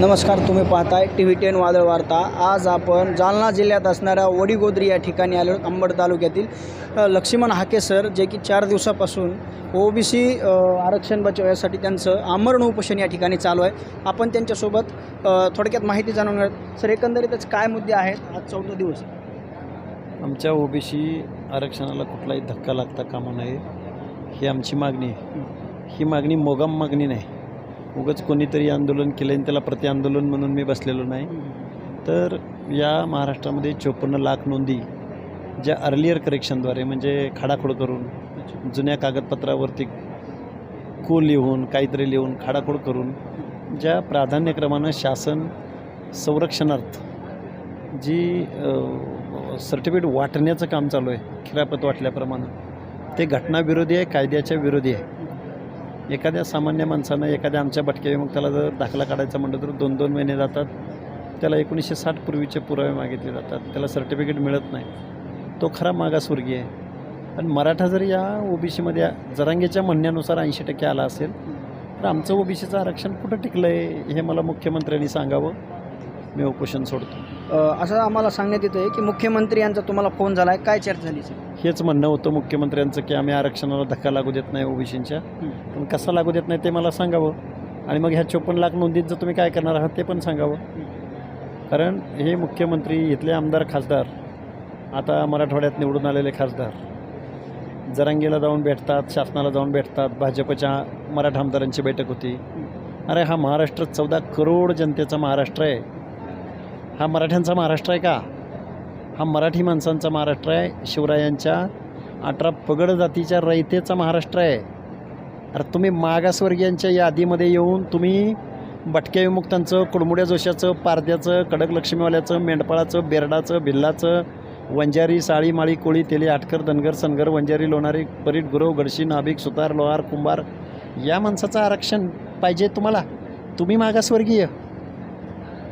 नमस्कार तुम्ही पाहताय टी व्ही टेन वादळ वार्ता. आज आपण जालना जिल्ह्यात असणाऱ्या वडीगोद्री या ठिकाणी आलो अंबड तालुक्यातील. लक्ष्मण हाके सर जे की चार दिवसापासून ओ बी सी आरक्षण बचावासाठी त्यांचं आमरण उपोषण या ठिकाणी चालू आहे. आपण त्यांच्यासोबत थोडक्यात माहिती जाणून घेऊयात. सर एकंदरीतच काय मुद्दे आहेत आज चौथा दिवस? आमच्या ओ बी सी आरक्षणाला कुठलाही धक्का लागता कामा नये. ही आमची मागणी आहे. ही मागणी मोगाम मागणी नाही. उगाच कोणीतरी आंदोलन केलं आणि त्याला प्रति आंदोलन म्हणून मी बसलेलो नाही. तर या महाराष्ट्रामध्ये चोपन्न लाख नोंदी ज्या अर्लियर करेक्शनद्वारे म्हणजे खाडाखोड करून जुन्या कागदपत्रावरती को लिहून काहीतरी लिहून खाडाखोड करून ज्या प्राधान्यक्रमानं शासन संरक्षणार्थ जी सर्टिफिकेट वाटण्याचं काम चालू आहे खिरापत वाटल्याप्रमाणे ते घटनाविरोधी आहे कायद्याच्या विरोधी आहे. एखाद्या सामान्य माणसानं एखाद्या आमच्या भटक्या विमुक्ताला जर दाखला काढायचा म्हटलं तर दोन दोन महिने जातात. त्याला एकोणीसशे साठ पूर्वीचे पुरावे मागितले जातात. त्याला सर्टिफिकेट मिळत नाही. तो खरा मागासवर्गीय आहे. आणि मराठा जर या ओबीसीमध्ये जरांगेच्या म्हणण्यानुसार ऐंशी टक्के आला असेल तर आमचं ओबीसीचं आरक्षण कुठं टिकलं आहे हे मला मुख्यमंत्र्यांनी सांगावं. मी उपोषण सोडतो. असं आम्हाला सांगण्यात येतं आहे की मुख्यमंत्री यांचा तुम्हाला फोन झाला आहे काय चर्चा झाली हेच म्हणणं होतं मुख्यमंत्र्यांचं की आम्ही आरक्षणाला धक्का लागू देत नाही ओबीसींच्या. पण कसं लागू देत नाही ते मला सांगावं. आणि मग ह्या चोपन्न लाख नोंदींचं तुम्ही काय करणार आहात ते पण सांगावं. कारण हे मुख्यमंत्री इथले आमदार खासदार आता मराठवाड्यात निवडून आलेले खासदार जरांगीला जाऊन भेटतात शासनाला जाऊन भेटतात भाजपच्या मराठा आमदारांची बैठक होती. अरे हा महाराष्ट्र चौदा करोड जनतेचा महाराष्ट्र आहे. हा मराठ्यांचा महाराष्ट्र आहे का? हा मराठी माणसांचा महाराष्ट्र आहे. शिवरायांच्या अठरा पगड जातीच्या रयतेचा महाराष्ट्र आहे. अरे तुम्ही मागासवर्गीयांच्या यादीमध्ये येऊन तुम्ही भटक्या विमुक्तांचं कुडमुड्या जोशाचं पारद्याचं कडक लक्ष्मीवाल्याचं मेंढपाळाचं बेरडाचं भिल्लाचं वंजारी साळी माळी कोळी तेली आटकर धनगर सनगर वंजारी लोणारी परीट गुरव गडशी नाभिक सुतार लोहार कुंभार या माणसाचं आरक्षण पाहिजे तुम्हाला. तुम्ही मागासवर्गीय.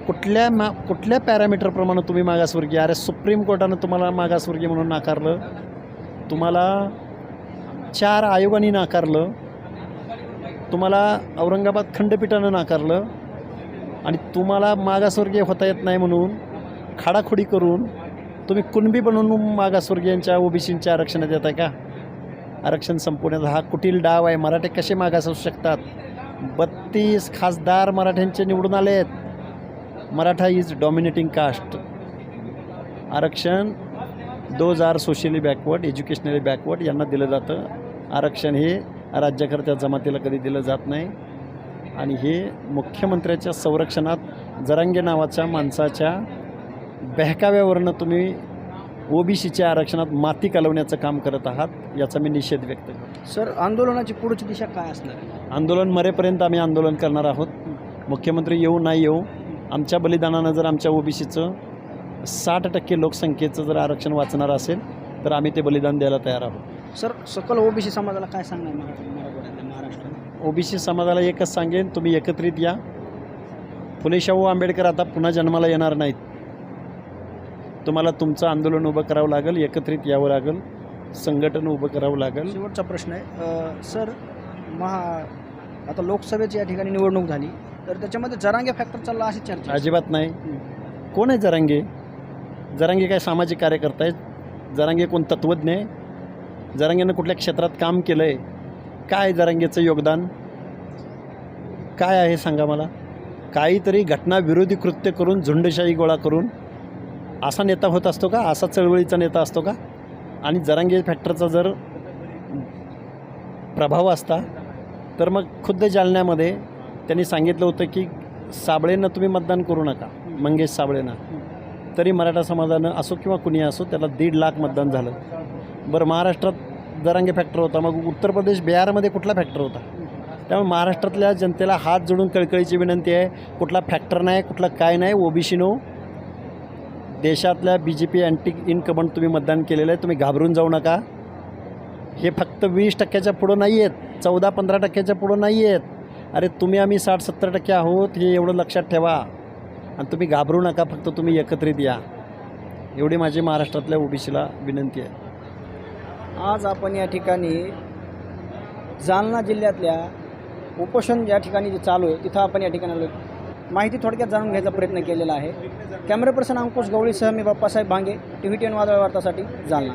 कुठल्या मा कुठल्या पॅरामीटरप्रमाणे तुम्ही मागासवर्गीय? अरे सुप्रीम कोर्टानं तुम्हाला मागासवर्गीय म्हणून नाकारलं. तुम्हाला चार आयोगांनी नाकारलं. तुम्हाला औरंगाबाद खंडपीठानं नाकारलं आणि तुम्हाला मागासवर्गीय होता येत नाही म्हणून खाडाखोडी करून तुम्ही कुणबी बनवून मागासवर्गीयांच्या ओबीसींच्या आरक्षणात येत आहे का? आरक्षण संपवण्याचा हा कुटील डाव आहे. मराठे कसे मागास असू शकतात? बत्तीस खासदार मराठ्यांचे निवडून आले आहेत. मराठा इज डॉमिनेटिंग कास्ट आरक्षण those are socially backward educationally backward यांना दिलं जातं. आरक्षण हे राज्यकर्त्या जमातीला कधी दिलं जात नाही. आणि हे मुख्यमंत्र्याच्या संरक्षणात जरांगे नावाच्या माणसाच्या बहकाव्यावरनं तुम्ही ओबीसीच्या आरक्षणात माती कालवण्याचं काम करत आहात याचा मी निषेध व्यक्त करतो. सर आंदोलनाची पुढची दिशा काय असणार? आंदोलन मरेपर्यंत आम्ही आंदोलन करणार आहोत. मुख्यमंत्री येऊ नाही येऊ आमच्या बलिदानानं जर आमच्या ओबीसीचं साठ टक्के लोकसंख्येचं जर आरक्षण वाचणार असेल तर आम्ही ते बलिदान द्यायला तयार आहोत. सर सकल ओबीसी समाजाला काय सांगणार मराठा मराठवाड्यातल्या महाराष्ट्रात ओबीसी समाजाला एकच सांगेन तुम्ही एकत्रित या. फुले शाहू आंबेडकर आता पुन्हा जन्माला येणार नाहीत. तुम्हाला तुमचं आंदोलन उभं करावं लागेल एकत्रित यावं लागेल संघटन उभं करावं लागेल. शेवटचा प्रश्न आहे. सर महा आता लोकसभेची या ठिकाणी निवडणूक झाली तर त्याच्यामध्ये जरांगे फॅक्टर चालला अशी चर्चा. अजिबात नाही. कोण आहे जरांगे? जरांगे काय सामाजिक कार्यकर्ता आहेत? जरांगे कोण तत्त्वज्ञ आहे? जरांगेनं कुठल्या क्षेत्रात काम केलं आहे काय जरांगेचं योगदान? काय आहे सांगा मला? काहीतरी घटनाविरोधी कृत्य करून झुंडशाही गोळा करून असा नेता होत असतो का? असा चळवळीचा नेता असतो का? आणि जरांगे फॅक्टरचा जर प्रभाव असता तर मग खुद्द जालन्यामध्ये त्यांनी सांगितलं होतं की साबळेनं तुम्ही मतदान करू नका मंगेश साबळेंना. तरी मराठा समाजानं असो किंवा कुणी असो त्याला दीड लाख मतदान झालं. बरं महाराष्ट्रात जरांगे फॅक्टर होता. मग उत्तर प्रदेश बिहारमध्ये कुठला फॅक्टर होता? त्यामुळे महाराष्ट्रातल्या जनतेला हात जोडून कळकळीची विनंती आहे कुठला फॅक्टर नाही कुठला काय नाही ओबीसीनो देशातल्या बी जे पी अँटी इनकमंट तुम्ही मतदान केलेलं आहे तुम्ही घाबरून जाऊ नका. हे फक्त वीस टक्क्याच्या पुढं नाही आहेत चौदा पंधरा टक्क्याच्या पुढं नाही आहेत. अरे तुम्ही आम्ही साठ सत्तर टक्के आहोत हे एवढं लक्षात ठेवा. आणि तुम्ही घाबरू नका फक्त तुम्ही एकत्रित या. एवढी माझी महाराष्ट्रातल्या ओबीसीला विनंती आहे. आज आपण या ठिकाणी जालना जिल्ह्यातल्या उपोषण ज्या ठिकाणी जे चालू आहे तिथं आपण या ठिकाणी आलो. माहिती थोडक्यात जाणून घ्यायचा प्रयत्न केलेला आहे. कॅमेरा पर्सन अंकुश गवळीसह मी Bappasaheb Bhange T V ten वादळ वार्तासाठी जालना.